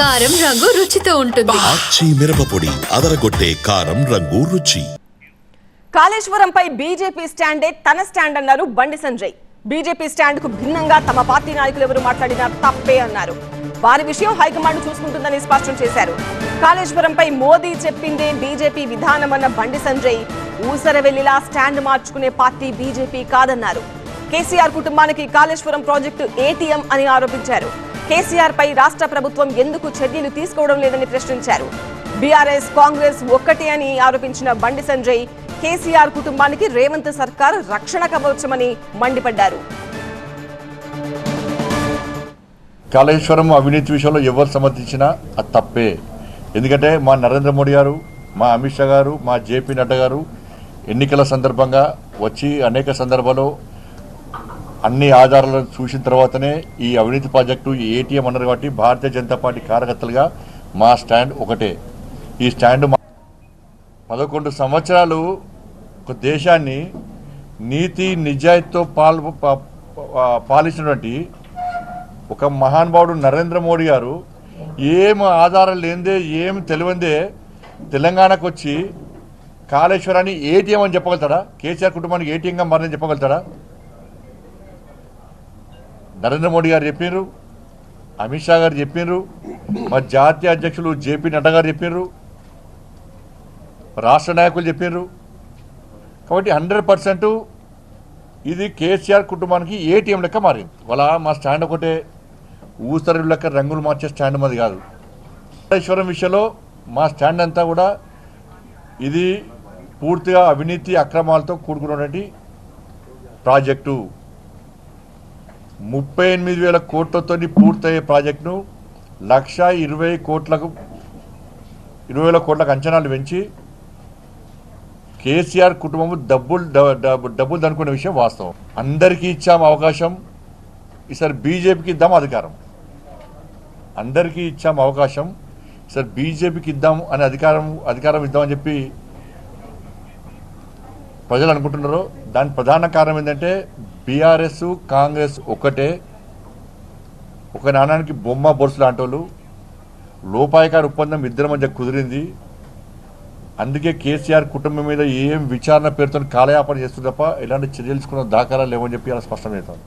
కారం రంగు రుచితో ఉంటుంది. ఆచి మిరపపొడి అదరగొట్టే కారం రంగు రుచి. కాళేశ్వరంపై బీజేపీ స్టాండే తన స్టాండ్ అన్నారు బండి సంజయ్. బీజేపీ స్టాండ్కు భిన్నంగా తమ పార్టీ నాయకులు ఎవరు మాట్లాడినా తప్పే అన్నారు. వారి విషయం హైకమాండ్ చూసుకుంటుందని స్పష్టం చేశారు. కాళేశ్వరంపై మోదీ చెప్పిందే బీజేపీ విధానమన్న బండి సంజయ్. ఊసరవెల్లిలా స్టాండ్ మార్చుకునే పార్టీ బీజేపీ కాదన్నారు. కేసీఆర్ కుటుంబానికి కాళేశ్వరం ప్రాజెక్టు ఏటీఎం అని ఆరోపించారు. కేసీఆర్ పై రాష్ట్ర ప్రభుత్వం ఎందుకు చర్యలు తీసుకోవడం లేదని ప్రశ్నించారు. బీఆర్ఎస్ కాంగ్రెస్ ఒక్కటే అని ఆరోపించిన బండి సంజయ్ కేసీఆర్ కుటుంబానికి రేవంత్ సర్కార్ రక్షణ కవచమని మండిపడ్డారు. కాళేశ్వరం అవినీతి విషయంలో ఎవరు సమర్థించినా అది తప్పే. ఎందుకంటే మా నరేంద్ర మోడీ గారు మా అమిత్ షా గారు మా జేపీ నడ్డా గారు ఎన్నికల సందర్భంగా వచ్చి అనేక సందర్భాల్లో అన్ని ఆధారాలను చూసిన తర్వాతనే ఈ అవినీతి ప్రాజెక్టు ఏటీఎం అన్నారు కాబట్టి భారతీయ జనతా పార్టీ కార్యకర్తలుగా మా స్టాండ్ ఒకటే. ఈ స్టాండ్ పదకొండు సంవత్సరాలు ఒక దేశాన్ని నీతి నిజాయితీతో పాల్ పా- పాలించినటువంటి ఒక మహానుభావుడు నరేంద్ర మోడీ గారు ఏం ఆధారం లేనిదే ఏం తెలివందే తెలంగాణకు వచ్చి కాళేశ్వరాన్ని ఏటీఎం అని చెప్పగలుగుతాడా? కేసీఆర్ కుటుంబానికి ఏటీఎంగా మారని చెప్పగలుగుతాడా? నరేంద్ర మోడీ గారు చెప్పినారు అమిత్ షా గారు చెప్పినారు మా జాతీయ అధ్యక్షులు జేపీ నడ్డా గారు చెప్పినారు రాష్ట్ర నాయకులు చెప్పినారు కాబట్టి హండ్రెడ్ పర్సెంట్ ఇది కేసీఆర్ కుటుంబానికి ఏటీఎం లెక్క మారింది. వాళ్ళ మా స్టాండ్ ఒకటే ఊసరి లెక్క రంగులు మార్చే స్టాండ్ మాది కాదు. కాళేశ్వరం విషయంలో మా స్టాండ్ అంతా కూడా ఇది పూర్తిగా అవినీతి అక్రమాలతో కూడుకున్నటువంటి ప్రాజెక్టు. ముప్పై ఎనిమిది వేల కోట్లతో పూర్తయ్యే ప్రాజెక్టును లక్ష ఇరవై కోట్లకు ఇరవై వేల కోట్లకు అంచనాలు పెంచి కేసీఆర్ కుటుంబం డబ్బులు డబ్బు- డబ్బులు అనుకునే విషయం వాస్తవం. అందరికీ ఇచ్చాము అవకాశం. ఈసారి బీజేపీకి ఇద్దాం అధికారం. అందరికీ ఇచ్చాము అవకాశం. ఈసారి బీజేపీకి ఇద్దాం అనే అధికారం అధికారం ఇద్దామని చెప్పి ప్రజలు అనుకుంటున్నారు. దాని ప్రధాన కారణం ఏంటంటే బీఆర్ఎస్ కాంగ్రెస్ ఒకటే. ఒక నాణానికి బొమ్మ బొరుసు లాంటి వాళ్ళు ఒప్పందం ఇద్దరి మధ్య కుదిరింది. అందుకే కేసీఆర్ కుటుంబం మీద ఏం విచారణ పేరుతో కాలయాపన చేస్తుంది తప్ప ఎలాంటి చర్యలు దాఖలా లేవని చెప్పి అలా స్పష్టమవుతుంది.